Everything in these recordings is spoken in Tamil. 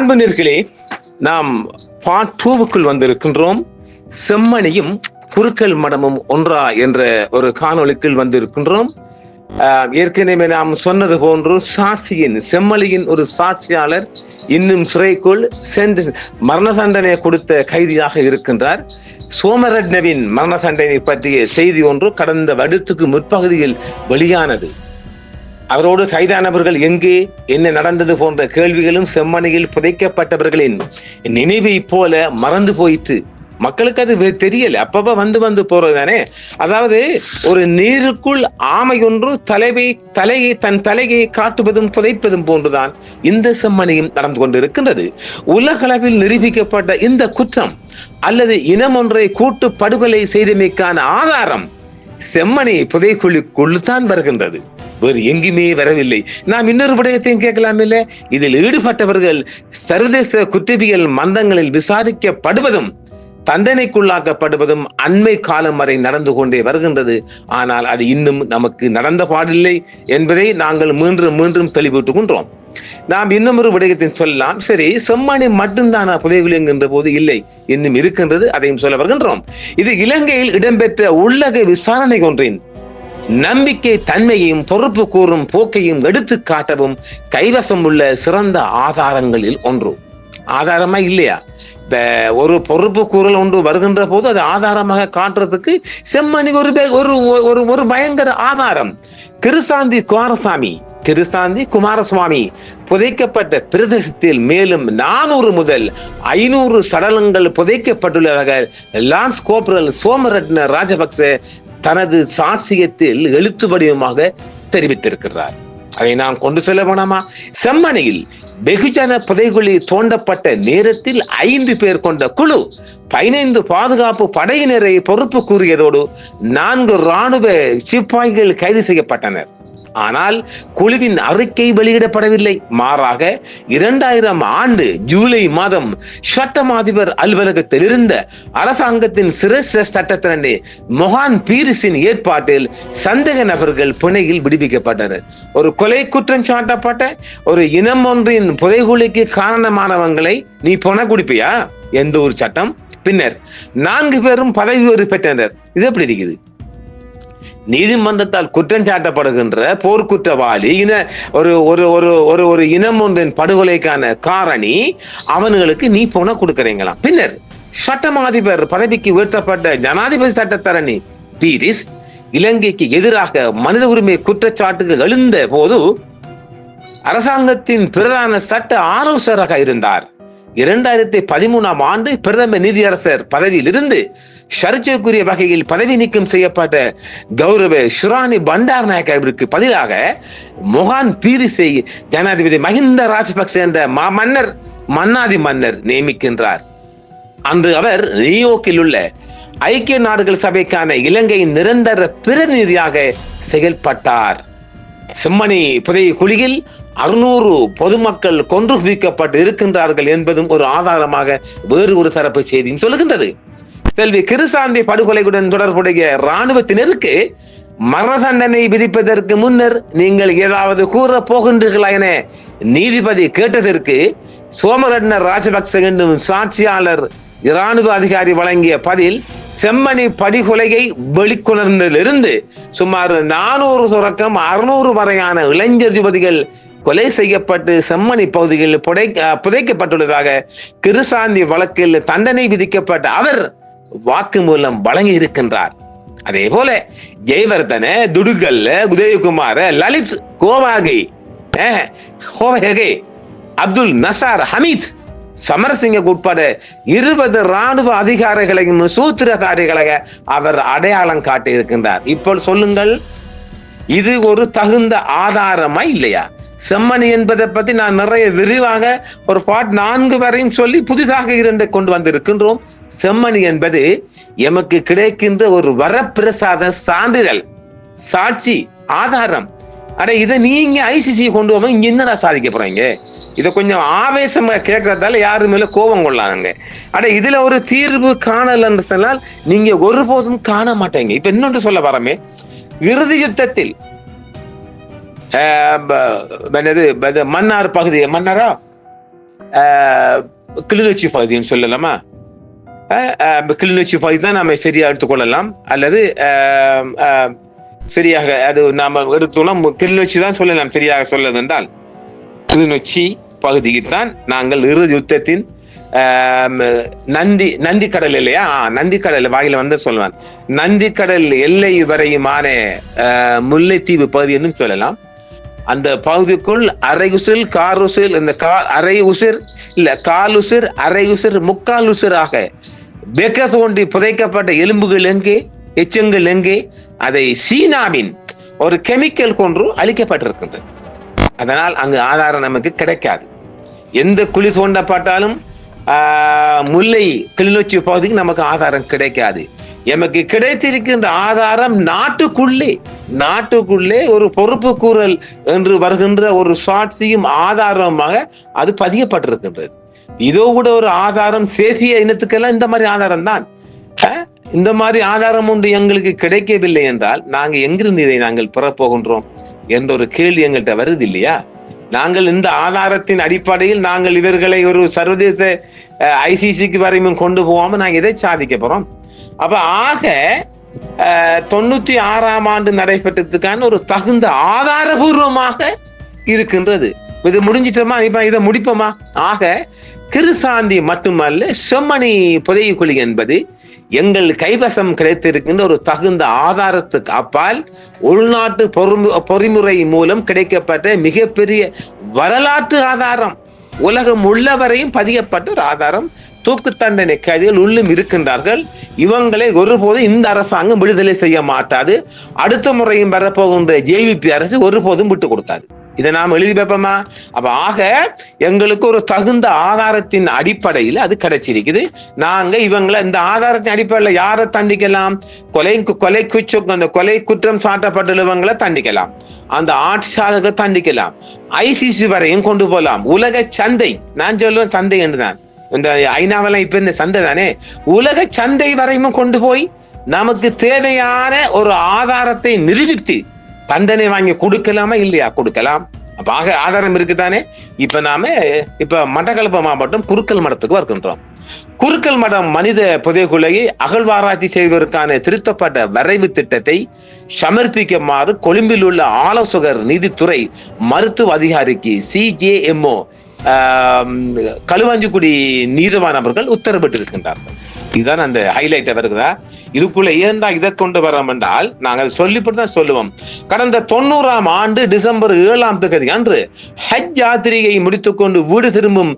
அன்புநர்களே நாம் பார்ட் டூவுக்குள் வந்திருக்கின்றோம். செம்மணியும் குறுக்கல் மடமும் ஒன்றா என்ற ஒரு காணொலிக்குள் வந்திருக்கின்றோம். ஏற்கனவே நாம் சொன்னது போன்று சாட்சியின் செம்மலியின் ஒரு சாட்சியாளர் இன்னும் சிறைக்குள் சென்று மரண தண்டனை கொடுத்த கைதியாக இருக்கின்றார். சோமரட்னவின் மரண தண்டனை பற்றிய செய்தி ஒன்று கடந்த வருடத்துக்கு முற்பகுதியில் வெளியானது. அவரோடு கைதானவர்கள் எங்கே? என்ன நடந்தது போன்ற கேள்விகளும் செம்மணியில் புதைக்கப்பட்டவர்களின் நினைவை போல மறந்து போயிற்று. மக்களுக்கு அது வெ- தெரியல. அப்பப்ப வந்து வந்து போறதுதானே அதாவது ஒரு நீருக்குள் ஆமை ஒன்று தலைவை தலையை தன் தலையை காட்டுவதும் புதைப்பதும் போன்றுதான் இந்த செம்மணியும் நடந்து கொண்டிருக்கின்றது. உலகளவில் நிரூபிக்கப்பட்ட இந்த குற்றம் அல்லது இனம் ஒன்றை கூட்டு படுகொலை செய்தமைக்கான ஆதாரம் செம்மணி புதைக்குழிக்குள் கொள்ளுத்தான் வருகின்றது. வேறு எங்குமே வரவில்லை. நாம் இன்னொரு விடயத்தையும் கேட்கலாம் இல்ல? இதில் ஈடுபட்டவர்கள் சர்வதேச குற்றவியல் மந்தங்களில் விசாரிக்கப்படுவதும் தண்டனைக்குள்ளாக்கப்படுவதும் அண்மை காலம் வரை நடந்து கொண்டே வருகின்றது. ஆனால் அது இன்னும் நமக்கு நடந்த பாடில்லை என்பதை நாங்கள் மீண்டும் மீண்டும் தெளிவூட்டுகின்றோம். நாம் இன்னும் ஒரு விடயத்தை சொல்லலாம் சரி செம்மணி மட்டும்தானா புதைகுழி என்கின்ற போது இல்லை இன்னும் இருக்கின்றது அதையும் சொல்ல வருகின்றோம். இது இலங்கையில் இடம்பெற்ற உள்ளக விசாரணை ஒன்றின் நம்பிக்கை தன்மையையும் பொறுப்பு கூறும் போக்கையும் எடுத்து காட்டவும் கைவசம் உள்ள சிறந்த ஆதாரங்களில் ஒன்று. ஆதாரமா இல்லையா? இந்த ஒரு பொறுப்பு கூறல் ஒன்று வருகின்ற போது அது ஆதாரமாக காட்டுறதுக்கு செம்மணி ஒரு பே- ஒரு ஒரு ஒரு பயங்கர ஆதாரம். கிருசாந்தி குமாரசாமி திருசாந்தி குமாரசுவாமி புதைக்கப்பட்ட பிரதேசத்தில் மேலும் நானூறு முதல் ஐநூறு சடலங்கள் புதைக்கப்பட்டுள்ளதாக லான்ஸ் கோப்ரல் சோமரட்ன ராஜபக்ச தனது சாட்சியத்தில் எழுத்து வடிவமாக தெரிவித்திருக்கிறார். அதை நாம் கொண்டு செல்ல வேணாமா செம்மனையில் வெகுஜன புதைகுழி தோண்டப்பட்ட நேரத்தில் ஐந்து பேர் கொண்ட குழு பதினைந்து பாதுகாப்பு படையினரை பொறுப்பு கூறியதோடு நான்கு ராணுவ சிப்பாய்கள் கைது செய்யப்பட்டனர். ஆனால் குழுவின் அறிக்கை வெளியிடப்படவில்லை. மாறாக இரண்டாயிரம் ஆண்டு ஜூலை மாதம் சட்டமாதிபர் அலுவலகத்தில் இருந்த அரசாங்கத்தின் சிரேஷ்ட சட்டத்தினே மொஹான் பீரிஸின் ஏற்பாட்டில் சந்தேக நபர்கள் புனையில் விடுவிக்கப்பட்டனர். ஒரு கொலை குற்றம் சாட்டப்பட்ட ஒரு இனம் ஒன்றின் புதைகுழிக்கு காரணமானவங்களை நீ பொண குடிப்பியா எந்த ஒரு சட்டம்? பின்னர் நான்கு பேரும் பதவி உயர்வு பெற்றனர். இது எப்படி இருக்குது நீதிமன்றத்தால் குற்றம் சாட்டப்படுகின்ற போர்க்குற்றவாளி இன ஒரு ஒரு ஒரு ஒரு ஒரு இனம் ஒன்றின் படுகொலைக்கான காரணி அவனுங்களுக்கு நீ போன கொடுக்கறீங்களாம். பின்னர் சட்டமாதிபர் பதவிக்கு உயர்த்தப்பட்ட ஜனாதிபதி சட்டத்தரணி பீரிஸ் இலங்கைக்கு எதிராக மனித உரிமை குற்றச்சாட்டுகள் எழுந்த போது அரசாங்கத்தின் பிரதான சட்ட ஆலோசகராக இருந்தார். இரண்டாயிரத்தி பதிமூணாம் ஆண்டு பிரதம நீதியரசர் பதவியிலிருந்து சர்ச்சைக்குரிய வகையில் பதவி நீக்கம் செய்யப்பட்ட கௌரவ ஷுரானி பண்டார் நாயக்கவிற்கு பதிலாக மொஹான் பீரிசை ஜனாதிபதி மஹிந்த ராஜபக்ச என்ற மா மன்னர் மன்னாதி மன்னர் நியமிக்கின்றார். அன்று அவர் நியூயோர்க்கில் உள்ள ஐக்கிய நாடுகள் சபைக்கான இலங்கையின் நிரந்தர பிரதிநிதியாக செயல்பட்டார். செம்மணி புதை குழியில் அறுநூறு பொதுமக்கள் கொன்று குவிக்கப்பட்டு இருக்கின்றார்கள் என்பதும் ஒரு ஆதாரமாக வேறு ஒரு தரப்பு செய்தியும் சொல்லுகின்றது. செல்வி கிருசாந்தி படுகொலையுடன் தொடர்புடைய இராணுவத்தினருக்கு மரண தண்டனை விதிப்பதற்கு முன்னர் நீங்கள் ஏதாவது கூற போகின்றீர்களா என நீதிபதி கேட்டதற்கு சோமரட்ன ராஜபக்ச என்னும் சாட்சியாளர் இராணுவ அதிகாரி வழங்கிய பதில் செம்மணி படுகொலையை வெளிக்கொணர்ந்ததிலிருந்து சுமார் நானூறு தொடக்கம் அறுநூறு வரையான இளைஞர் யுவதிகள் கொலை செய்யப்பட்டு செம்மணி பகுதியில் புடை புதைக்கப்பட்டுள்ளதாக கிருசாந்தி வழக்கில் தண்டனை விதிக்கப்பட்ட அவர் வாக்கு மூலம் வழங்கி இருக்கின்றார். அதே போல ஜெயவர்தன துடுகல்ல உதயகுமார லலித் கோவாகை கோவகே அப்துல் நசார் ஹமீத் சமரசிங்க உட்பட இருபது ராணுவ அதிகாரிகளையும் சூத்திரகாரிகளாக அவர் அடையாளம் காட்டி இருக்கின்றார் இப்போ சொல்லுங்கள் இது ஒரு தகுந்த ஆதாரமா இல்லையா? செம்மணி என்பதை பற்றி நான் நிறைய விரிவாக ஒரு பாட் நான்கு வரையும் சொல்லி புதிதாக இருந்து கொண்டு வந்திருக்கின்றோம். செம்மணி என்பது எமக்கு கிடைக்கின்ற ஒரு வரப்பிரசாத சான்றிதழ் சாட்சி ஆதாரம். அட இதை நீங்க ஐசிசி கொண்டு போக இங்க என்னடா சாதிக்க போறீங்க? இதை கொஞ்சம் ஆவேசமா கேட்கறதால யாரு மேல கோபம் கொள்ளாதுங்க. அட இதுல ஒரு தீர்வு காணலன்னு சொன்னால் நீங்க ஒருபோதும் காண மாட்டீங்க. இப்ப இன்னொன்று சொல்ல வரமே. இறுதி யுத்தத்தில் என்னது மன்னார் பகுதி மன்னாரா? கிளிநொச்சி பகுதின்னு சொல்லலாமா? கிளிநொச்சி பகுதி தான் நாம சரியா எடுத்துக்கொள்ளலாம். அல்லது சரியாக அது நாம எடுத்தோம்னா கிளிநொச்சி தான் சொல்லலாம் சரியாக சொல்லது என்றால் கிளிநொச்சி பகுதியில் தான் நாங்கள் இறுதி யுத்தத்தின் நந்தி நந்தி கடல் இல்லையா? ஆ, நந்தி கடல் வாயில வந்து சொல்லுவான் நந்தி கடல் எல்லை வரையுமான முல்லைத்தீவு பகுதி என்று சொல்லலாம். அந்த பகுதிக்குள் அரை உசில் கார் உசில் இந்த கா அரை உசிர் இல்ல கால் உசிர் அரை உசிர் முக்கால் உசிராக வெக்க தோண்டி புதைக்கப்பட்ட எலும்புகள் எங்கே எச்சங்கள் எங்கே அதை சீனாவின் ஒரு கெமிக்கல் கொன்று அழிக்கப்பட்டிருக்கின்றது. அதனால் அங்கு ஆதாரம் நமக்கு கிடைக்காது. எந்த குழி தோண்டப்பட்டாலும் முல்லை கிளிநொச்சி பகுதிக்கு நமக்கு ஆதாரம் கிடைக்காது. எமக்கு கிடைத்திருக்கின்ற ஆதாரம் நாட்டுக்குள்ளே நாட்டுக்குள்ளே ஒரு பொறுப்பு கூறல் என்று வருகின்ற ஒரு சாட்சியும் ஆதாரமாக அது பதியப்பட்டிருக்கின்றது. இதோ கூட ஒரு ஆதாரம் சேஃபிய இனத்துக்கெல்லாம் இந்த மாதிரி ஆதாரம் தான் இந்த மாதிரி ஆதாரம் ஒன்று எங்களுக்கு கிடைக்கவில்லை என்றால் நாங்க எங்கிருந்து இதை நாங்கள் பெறப்போகின்றோம் என்ற ஒரு கேள்வி எங்கள்கிட்ட வருது இல்லையா? நாங்கள் இந்த ஆதாரத்தின் அடிப்படையில் நாங்கள் இவர்களை ஒரு சர்வதேச ஐசிசிக்கு வரையும் கொண்டு போகாம நாங்கள் எதை சாதிக்க போறோம்? அப்ப ஆக தொண்ணூத்தி ஆறாம் ஆண்டு நடைபெற்றதுக்கான ஒரு தகுந்த ஆதாரபூர்வமாக இருக்கின்றது. இது முடிஞ்சிட்டோமா? இப்ப இதை முடிப்போமா? ஆக கிருசாந்தி மட்டுமல்ல செம்மணி புதையக்குழி என்பது எங்கள் கைவசம் கிடைத்திருக்கின்ற ஒரு தகுந்த ஆதாரத்துக்கு அப்பால் உள்நாட்டு பொறுமு- பொறிமுறை மூலம் கிடைக்கப்பட்ட மிகப்பெரிய வரலாற்று ஆதாரம். உலகம் உள்ளவரையும் பதியப்பட்ட ஒரு ஆதாரம். தூக்கு தண்டனை கைதிகள் உள்ளும் இருக்கின்றார்கள். இவங்களை ஒருபோதும் இந்த அரசாங்கம் விடுதலை செய்ய மாட்டாது. அடுத்த முறையும் வரப்போகின்ற ஜேவிபி அரசு ஒருபோதும் விட்டு கொடுக்காது. இதை நாம் எழுதி பார்ப்போமா அப்ப ஆக எங்களுக்கு ஒரு தகுந்த ஆதாரத்தின் அடிப்படையில் அது கிடைச்சிருக்குது. நாங்க இவங்களை இந்த ஆதாரத்தின் அடிப்படையில் யாரை தண்டிக்கலாம்? கொலை கொலை குற்ற அந்த கொலை குற்றம் சாட்டப்பட்டுள்ளவங்களை தண்டிக்கலாம். அந்த ஆட்சியாளர்கள் தண்டிக்கலாம். ஐசிசி வரையும் கொண்டு போகலாம். உலக சந்தை நான் சொல்லுவேன் சந்தை என்றுதான் இந்த ஐநாவெல்லாம் இப்ப இந்த சந்தை தானே? உலக சந்தை வரையும் கொண்டு போய் நமக்கு தேவையான ஒரு ஆதாரத்தை நிரூபித்து தண்டனை வாங்கி கொடுக்கலாமா இல்லையா? கொடுக்கலாம். அப்ப ஆக ஆதாரம் இருக்குதானே? இப்ப நாம இப்ப மட்டக்களப்பு மாவட்டம் குருக்கல் மடத்துக்கு வருகின்றோம். குருக்கல் மடம் மனித புதைகுலையை அகழ்வாராய்ச்சி செய்வதற்கான திருத்தப்பட்ட வரைவு திட்டத்தை சமர்ப்பிக்குமாறு கொழும்பில் உள்ள ஆலோசகர் நீதித்துறை மருத்துவ அதிகாரிக்கு சிஜேஎம்ஓ களுவாஞ்சிக்குடி நீதவான் அவர்கள் உத்தரவிட்டிருக்கின்றார்கள். இதுதான் அந்த ஹைலைட் வருகிறதா? இதுக்குள்ள ஏன்டா இதை கொண்டு வரோம் என்றால் நாங்கள் சொல்லிப்பட்டு தான் சொல்லுவோம். கடந்த தொண்ணூறாம் ஆண்டு டிசம்பர் ஏழாம் தேதி அன்று ஹஜ் யாத்திரையை முடித்துக்கொண்டு வீடு திரும்பும்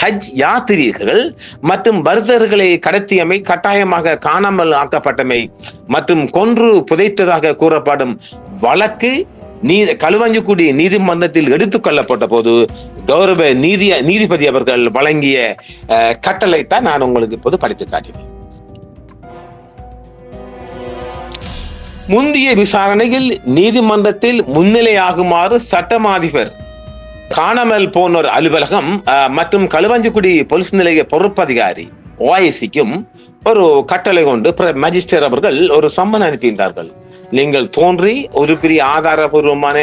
ஹஜ் யாத்திரிகர்கள் மற்றும் பர்தர்களை கடத்தியமை கட்டாயமாக காணாமல் ஆக்கப்பட்டமை மற்றும் கொன்று புதைத்ததாக கூறப்படும் வழக்கு நீ களுவாஞ்சிக்குடி நீதிமன்றத்தில் எடுத்துக் கொள்ளப்பட்ட போது கௌரவ நீதி நீதிபதி அவர்கள் வழங்கிய அஹ், கட்டளைத்தான் நான் உங்களுக்கு இப்போது படித்து காட்டினேன். முந்தைய விசாரணையில் நீதிமன்றத்தில் முன்னிலையாகுமாறு சட்டமாதிபர் காணாமல் போனோர் அலுவலகம் அஹ், மற்றும் களுவாஞ்சிக்குடி போலீஸ் நிலைய பொறுப்பதிகாரி ஓஐசிக்கும் ஒரு கட்டளை கொண்டு பிர- அவர்கள் ஒரு சம்மன் அனுப்பியிருந்தார்கள். நீங்கள் தோன்றி ஒரு பெரிய ஆதாரபூர்வமான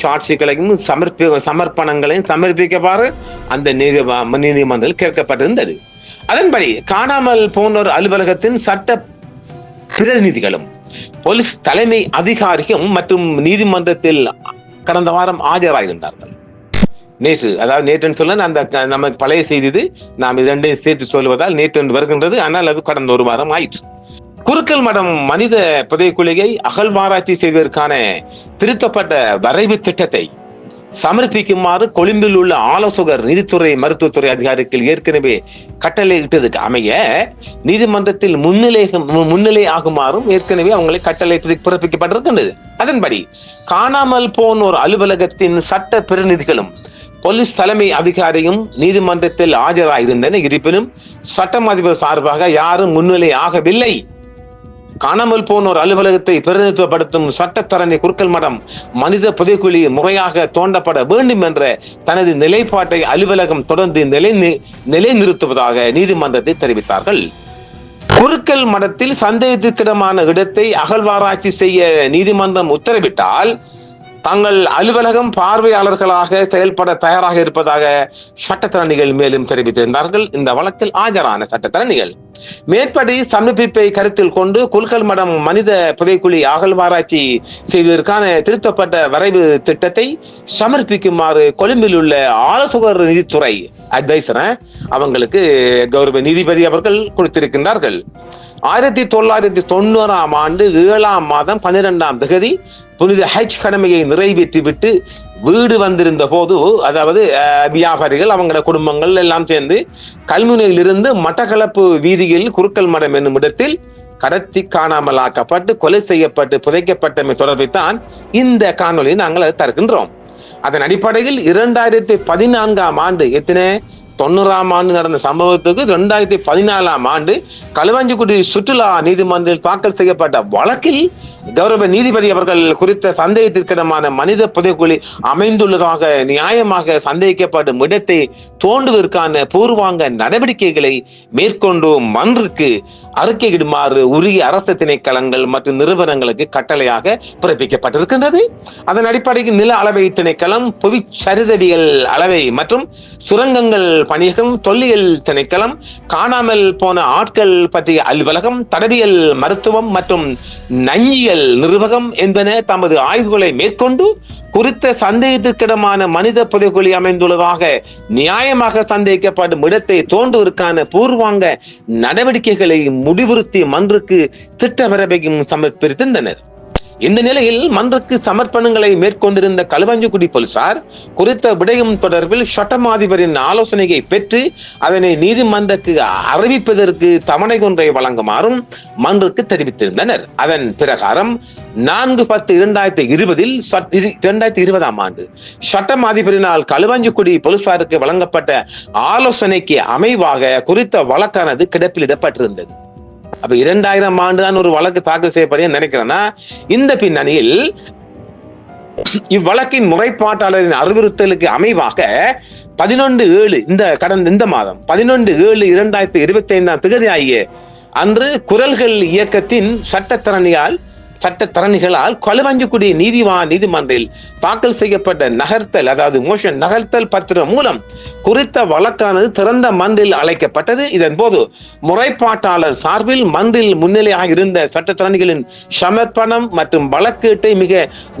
சாட்சிகளையும் சமர்ப்பி சமர்ப்பணங்களையும் சமர்ப்பிக்கவாறு அந்த நீதி நீதிமன்றத்தில் கேட்கப்பட்டிருந்தது. அதன்படி காணாமல் போனோர் அலுவலகத்தின் சட்ட பிரதிநிதிகளும் போலீஸ் தலைமை அதிகாரியும் மற்றும் நீதிமன்றத்தில் கடந்த வாரம் ஆஜராயிருந்தார்கள். நேற்று அதாவது நேற்றுன்னு சொல்ல அந்த நமக்கு பழைய செய்தி நாம் இரண்டையும் சேர்த்து சொல்வதால் நேற்று வருகின்றது ஆனால் அது கடந்த ஒரு வாரம் ஆயிற்று. குறுக்கல் மடம் மனித புதைக்குழியை அகழ்வாராய்ச்சி செய்வதற்கான திருத்தப்பட்ட வரைவு திட்டத்தை சமர்ப்பிக்குமாறு கொழும்பில் உள்ள ஆலோசகர் நீதித்துறை மருத்துவத்துறை அதிகாரிகள் ஏற்கனவே கட்டளையிட்டதுக்கு அமைய நீதிமன்றத்தில் முன்னிலை முன்னிலை ஆகுமாறும் ஏற்கனவே அவங்களை கட்டளை பிறப்பிக்கப்பட்டிருக்கின்றது. அதன்படி காணாமல் போனோர் அலுவலகத்தின் சட்ட பிரதிநிதிகளும் போலீஸ் தலைமை அதிகாரியும் நீதிமன்றத்தில் ஆஜராயிருந்தனர். இருப்பினும் சட்டம் அதிபர் சார்பாக யாரும் முன்னிலை ஆகவில்லை. காணாமல் போனோர் அலுவலகத்தை பிரதிநிதித்துவப்படுத்தும் சட்டத்தரணி குறுக்கல் மடம் மனித புதைக்குழி முறையாக தோண்டப்பட வேண்டும் என்ற தனது நிலைப்பாட்டை அலுவலகம் தொடர்ந்து நிலை நிலைநிறுத்துவதாக நீதிமன்றத்தை தெரிவித்தார்கள். குறுக்கல் மடத்தில் சந்தேகத்திற்கிடமான இடத்தை அகழ்வாராய்ச்சி செய்ய நீதிமன்றம் உத்தரவிட்டால் தங்கள் அலுவலகம் பார்வையாளர்களாக செயல்பட தயாராக இருப்பதாக சட்டத்தரணிகள் மேலும் தெரிவித்திருந்தார்கள். இந்த வழக்கில் ஆஜரான சட்டத்தரணிகள். மேற்படி சமர்ப்பிப்பை கருத்தில் கொண்டு குல்கல் மடம் மனித புதைக்குழி அகழ்வாராய்ச்சி செய்வதற்கான திருத்தப்பட்ட வரைவு திட்டத்தை சமர்ப்பிக்குமாறு கொழும்பில் உள்ள ஆலோசகர் நிதித்துறை அட்வைசர் அவங்களுக்கு கௌரவ நீதிபதி அவர்கள் கொடுத்திருக்கின்றார்கள். ஆயிரத்தி தொள்ளாயிரத்தி தொண்ணூறாம் ஆண்டு ஏழாம் மாதம் பன்னிரெண்டாம் திகதி புனித ஹஜ் கடமையை நிறைவேற்றிவிட்டு வீடு வந்திருந்த போது அதாவது வியாபாரிகள் அவங்கள குடும்பங்கள் எல்லாம் சேர்ந்து கல்முனையிலிருந்து மட்டக்களப்பு வீதியில் குறுக்கல் மடம் என்னும் இடத்தில் கடத்தி காணாமலாக்கப்பட்டு கொலை செய்யப்பட்டு புதைக்கப்பட்டமை தொடர்பைத்தான் இந்த காணொலியை நாங்கள் அதை தருகின்றோம். அதன் அடிப்படையில் இரண்டாயிரத்தி பதினான்காம் ஆண்டு எத்தனை? தொண்ணூறாம் ஆண்டு நடந்த சம்பவத்துக்கு இரண்டாயிரத்தி பதினாலாம் ஆண்டு களுவாஞ்சிக்குடி சுற்றுலா நீதிமன்றில் தாக்கல் செய்யப்பட்ட வழக்கில் கௌரவ நீதிபதி அவர்கள் குறித்த சந்தேகத்திற்கிடமான மனித புதைக்குழி அமைந்துள்ளதாக நியாயமாக சந்தேகிக்கப்படும் இடத்தை தோண்டுவதற்கான பூர்வாங்க நடவடிக்கைகளை மேற்கொண்டு மன்றுக்கு அறிக்கையிடுமாறு உரிய அரசு திணைக்களங்கள் மற்றும் நிறுவனங்களுக்கு கட்டளையாக பிறப்பிக்கப்பட்டிருக்கின்றது. அதன் அடிப்படையில் நில அளவை திணைக்களம் புவிச்சரிதவியல் அளவை மற்றும் சுரங்கங்கள் பணியகம் தொல்லியல் திணைக்களம் காணாமல் போன ஆட்கள் பற்றிய அலுவலகம் தடவியல் மருத்துவம் மற்றும் நஞ்சியல் நிர்வாகம் என்பன தமது ஆய்வுகளை மேற்கொண்டு குறித்த சந்தேகத்திற்கிடமான மனித புதைகுழி அமைந்துள்ளதாக நியாயமாக சந்தேகிக்கப்படும் இடத்தை தோன்றுவதற்கான பூர்வாங்க நடவடிக்கைகளை முடிவுறுத்தி மன்றுக்கு திட்டவரவையும் சமர்ப்பித்திருந்தனர். இந்த நிலையில் மன்றுக்கு சமர்ப்பணங்களை மேற்கொண்டிருந்த களுவாஞ்சிக்குடி போலீசார் குறித்த விடயம் தொடர்பில் சட்டமாதிபரின் ஆலோசனையை பெற்று அதனை நீதிமன்றக்கு அறிவிப்பதற்கு தவணை ஒன்றை வழங்குமாறும் மன்றுக்கு தெரிவித்திருந்தனர். அதன் பிரகாரம் நான்கு பத்து இரண்டாயிரத்தி இருபதில் இரண்டாயிரத்தி இருபதாம் ஆண்டு சட்டம் அதிபரினால் களுவாஞ்சிக்குடி போலீசாருக்கு வழங்கப்பட்ட ஆலோசனைக்கு அமைவாக குறித்த வழக்கானது கிடப்பிலிடப்பட்டிருந்தது. அப்ப இரண்டாயிரம் ஆண்டு தான் ஒரு வழக்கு தாக்கல் செய்யப்படும் நினைக்கிறேன்னா இந்த பின்னணியில் இவ்வழக்கின் முறைப்பாட்டாளரின் அறிவுறுத்தலுக்கு அமைவாக பதினொன்று ஏழு இந்த கடந்த இந்த மாதம் பதினொன்று ஏழு இரண்டாயிரத்தி இருபத்தி ஐந்தாம் திகதி ஆகிய அன்று குரல்கள் இயக்கத்தின் சட்டத்தரணியால் சட்டத்தரணிகளால் களுவஞ்சிக்குடி நீதிவான் நீதிமன்றில் தாக்கல் செய்யப்பட்ட நகர்த்தல் அதாவது மோஷன் நகர்த்தல் பத்திரம் மூலம் குறித்த வழக்கானது திறந்த மன்றில் அழைக்கப்பட்டது. இதன் போது முறைப்பாட்டாளர் சார்பில் மன்றில் முன்னிலையாக இருந்த சட்டத்தரணிகளின் சமர்ப்பணம் மற்றும் வழக்கீட்டை மிக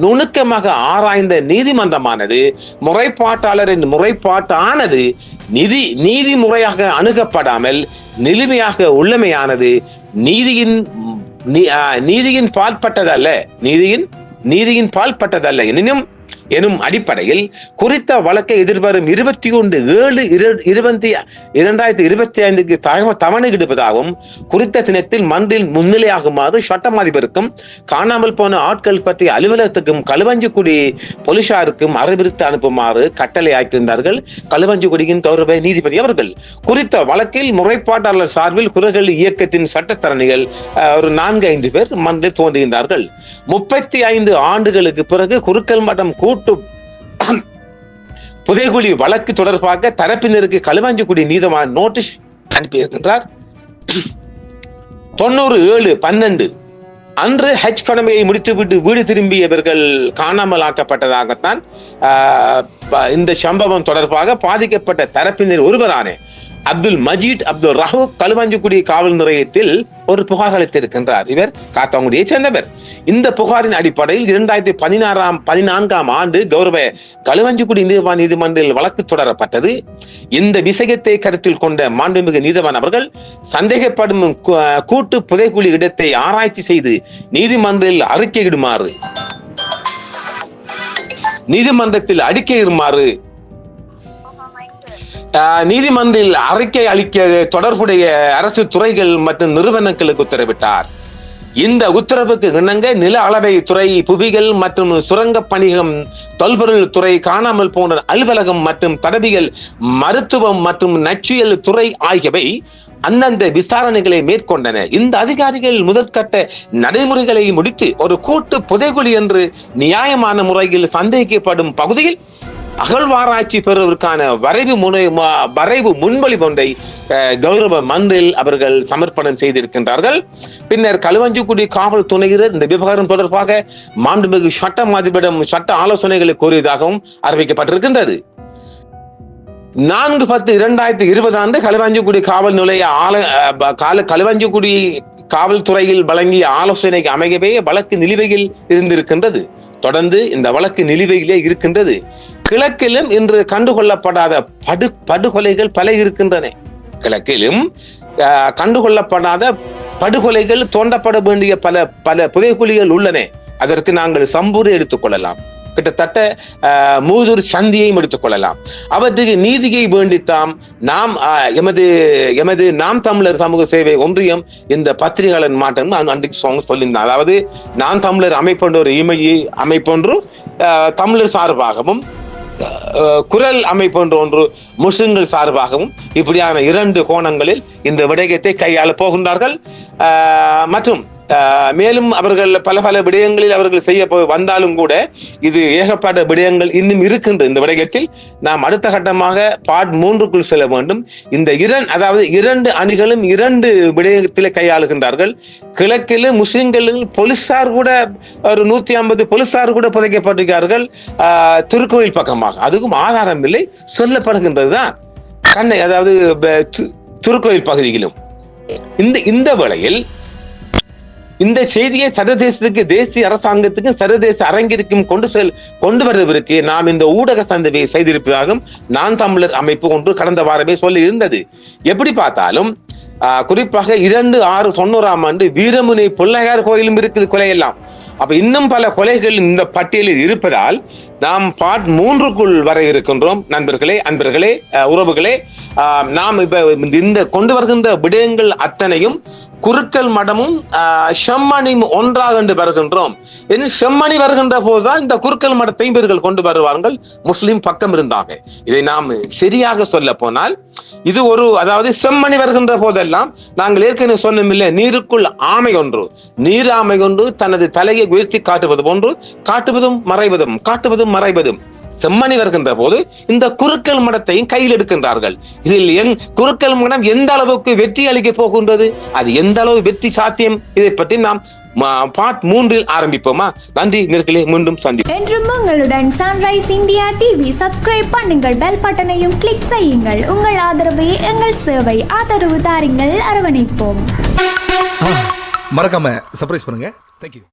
நுணுக்கமாக ஆராய்ந்த நீதிமன்றமானது. முறைப்பாட்டாளரின் முறைப்பாட்டானது நிதி நீதி முறையாக அணுகப்படாமல் நிலுமையாக உள்ளமையானது. நீதியின் நீ- ஆ, நீதியின் பால்பட்டதல்ல நீதியின் நீதியின் பால்பட்டதல்ல எனினும் எனும் அடிப்படையில் குறித்த வழக்கை எதிர்வரும் இருபத்தி ஒன்று ஏழு இருபத்தி இரண்டாயிரத்தி இருபத்தி ஐந்துக்கு தவணை எடுப்பதாகவும் குறித்த தினத்தில் மன்றில் முன்னிலையாகுமாறு சட்டம் அதிபருக்கும் காணாமல் போன ஆட்கள் பற்றிய அலுவலகத்துக்கும் களுவஞ்சிக்குடி போலீசாருக்கும் அறிவித்து அனுப்புமாறு கட்டளை ஆக்கியிருந்தார்கள். களுவஞ்சிக்குடியின் தொடர்பை நீதிபதி அவர்கள். குறித்த வழக்கில் முறைப்பாட்டாளர் சார்பில் குரல்கள் இயக்கத்தின் சட்டத்தரணிகள் ஒரு நான்கு ஐந்து பேர் மன்றில் தோன்றுகின்றார்கள் முப்பத்தி ஐந்து ஆண்டுகளுக்கு பிறகு குறுக்கல் மட்டம் கூட்டு கூட்டும். புதைகுழி வழக்கு தொடர்பாக தரப்பினருக்கு களுவாஞ்சிக்குடி நீதவான் நோட்டீஸ் அனுப்பியிருக்கின்றார். தொண்ணூறு ஏழு பன்னெண்டு. அன்று ஹஜ் கடமையை முடித்துவிட்டு வீடு திரும்பியவர்கள் காணாமல் ஆக்கப்பட்டதாகத்தான் இந்த சம்பவம் தொடர்பாக பாதிக்கப்பட்ட தரப்பினர் ஒருவரான அப்துல் மஜீத் அப்துல் ரஹூ களுவாஞ்சிக்குடி காவல் நிலையத்தில் ஒரு புகார் அளித்திருக்கின்றார். இவர் காத்தாங்குடியை சேர்ந்தவர். இந்த புகாரின் அடிப்படையில் இரண்டாயிரத்தி பதினாறாம் பதினான்காம் ஆண்டு கௌரவ களுவஞ்சிக்குடி நீதிவான் நீதிமன்றில் வழக்கு தொடரப்பட்டது. இந்த விஷயத்தை கருத்தில் கொண்ட மாண்புமிகு நீதிவான் அவர்கள் சந்தேகப்படும் கூட்டு புதைக்குழி இடத்தை ஆராய்ச்சி செய்து நீதிமன்றில் அறிக்கையிடுமாறு. நீதிமன்றத்தில் அறிக்கையிடுமாறு. ஆஹ், நீதிமன்றில் அறிக்கை அளிக்க தொடர்புடைய அரசு துறைகள் மற்றும் நிறுவனங்களுக்கு உத்தரவிட்டார். இந்த உத்தரவுக்கு இணங்க நில அளவை துறை புவிகள் மற்றும் சுரங்க பணிகம் தொல்பொருள் துறை காணாமல் போன அலுவலகம் மற்றும் தடவியல் மருத்துவம் மற்றும் நச்சுயல் துறை ஆகியவை அந்தந்த விசாரணைகளை மேற்கொண்டன. இந்த அதிகாரிகள் முதற்கட்ட நடைமுறைகளை முடித்து ஒரு கூட்டு புதைகுழி என்று நியாயமான முறையில் சந்தேகிக்கப்படும் பகுதியில் அகழ்வாராய்ச்சி பெறுவதற்கான வரைவு முனை வரைவு முன்வழி ஒன்றை அஹ், கௌரவ மன்றில் அவர்கள் சமர்ப்பணம் செய்திருக்கின்றார்கள். பின்னர் களுவஞ்சிக்குடி காவல் துணையினர் இந்த விவகாரம் தொடர்பாக மாண்புமிகு சட்ட அதிபரிடம் சட்ட ஆலோசனைகளை கோரியதாகவும் அறிவிக்கப்பட்டிருக்கின்றது. நான்கு பத்து இரண்டாயிரத்தி இருபது ஆண்டு களுவாஞ்சிக்குடி காவல் நிலைய ஆல அஹ், கால களுவாஞ்சிக்குடி காவல்துறையில் வழங்கிய ஆலோசனைக்கு அமையவே வழக்கு நிலுவையில் இருந்திருக்கின்றது. தொடர்ந்து இந்த வழக்கு நிலுவையிலே இருக்கின்றது. கிழக்கிலும் இன்று கண்டுகொள்ளப்படாத படு படுகொலைகள் பல இருக்கின்றன. கிழக்கிலும் கண்டுகொள்ளப்படாத படுகொலைகள் தோண்டப்பட வேண்டிய பல பல புதைக்குழிகள் உள்ளன. அதற்கு நாங்கள் சம்பூரை எடுத்துக்கொள்ளலாம் கிட்டத்தட்ட மூதூர் சந்தியையும் எடுத்துக்கொள்ளலாம் அவற்றுக்கு நீதியை வேண்டித்தாம் நாம் எமது எமது நாம் தமிழர் சமூக சேவை ஒன்றியம் இந்த பத்திரிகையாளர் மாற்றம் அன்றைக்கு சொன்ன- சொல்லியிருந்தேன். அதாவது நாம் தமிழர் அமைப்பொன்ற ஒரு இமையை அமைப்பொன்று தமிழர் சார்பாகவும் குரல் குரல் அமைப்பொன்ற ஒன்று முஸ்லிம்கள் சார்பாகவும் இப்படியான இரண்டு கோணங்களில் இந்த விடயத்தை கையாள போகின்றார்கள். மற்றும் மேலும் அவர்கள் பல பல விடயங்களில் அவர்கள் செய்ய வந்தாலும் கூட இது ஏகப்பட்ட விடயங்கள் இன்னும் இருக்கின்ற இந்த விடயத்தில் நாம் அடுத்த கட்டமாக பாட் மூன்றுக்குள் செல்ல வேண்டும். இந்த இரண்டு அதாவது இரண்டு அணிகளும் இரண்டு விடயத்திலே கையாளுகின்றார்கள். கிழக்கில் முஸ்லிம்களில் போலீசார் கூட ஒரு நூத்தி ஐம்பது போலீசார் கூட புதைக்கப்பட்டிருக்கிறார்கள். ஆஹ், திருக்கோயில் பக்கமாக. அதுக்கும் ஆதாரம் இல்லை சொல்லப்படுகின்றதுதான் கண்ணை அதாவது திருக்கோயில் பகுதியிலும். இந்த இந்த வேளையில் இந்த செய்தியை சர்வதேசத்துக்கு தேசிய அரசாங்கத்துக்கும் சர்வதேச அரங்கிற்கும் கொண்டு செல் கொண்டு வருவதற்கு நாம் இந்த ஊடக சந்தையை செய்திருப்பதாகவும் நான் தமிழர் அமைப்பு ஒன்று கடந்த வாரமே சொல்லி இருந்தது எப்படி பார்த்தாலும் ஆஹ், குறிப்பாக இரண்டு ஆறு தொண்ணூறாம் ஆண்டு வீரமுனை பிள்ளையார் கோயிலும் இருக்குது கொலையெல்லாம். அப்ப இன்னும் பல கொலைகள் இந்த பட்டியலில் இருப்பதால் நாம் பார்ட் மூன்றுக்குள் வர இருக்கின்றோம். நண்பர்களே அன்பர்களே உறவுகளே நாம் இப்ப இந்த கொண்டு வருகின்ற விடயங்கள் அத்தனையும் குருக்கள் மடமும் செம்மணியும் ஒன்றாக என்று வருகின்றோம். செம்மணி வருகின்ற போதுதான் இந்த குருக்கள் மடத்தையும் இவர்கள் கொண்டு வருவார்கள். முஸ்லிம் பக்கம் இருந்தாங்க. இதை நாம் சரியாக சொல்ல போனால் இது ஒரு அதாவது செம்மணி வருகின்ற போதெல்லாம் நாங்கள் ஏற்கனவே சொன்னோமில்லை நீருக்குள் ஆமை ஒன்று. நீர் ஆமை ஒன்று தனது தலையை உயர்த்தி காட்டுவது போன்று காட்டுவதும் மறைவதும் காட்டுவதும் மறைவதும். செம்மணி வருகின்ற போது இந்த குருக்கள் மடத்தையும் கையில் எடுக்கின்றார்கள். இதில் எங் குருக்கள் மடம் எந்த அளவுக்கு வெற்றி அளிக்க போகின்றது? அது எந்த அளவு வெற்றி சாத்தியம்? இதை பற்றி நாம் பார்ட் மூன்றில் ஆரம்பிப்போமா? நன்றி நேர்களே மீண்டும் சந்தி என்றும் உங்களுடன் சன்ரைஸ் இந்தியா டிவி சப்ஸ்கிரைப் பண்ணுங்கள் பெல் பட்டனையும் கிளிக் செய்யுங்கள். உங்கள் ஆதரவே எங்கள் சேவை ஆதரவு தாருங்கள். அரவணைப்போம். மறக்காம சர்ப்ரைஸ் பண்ணுங்க. தேங்க்யூ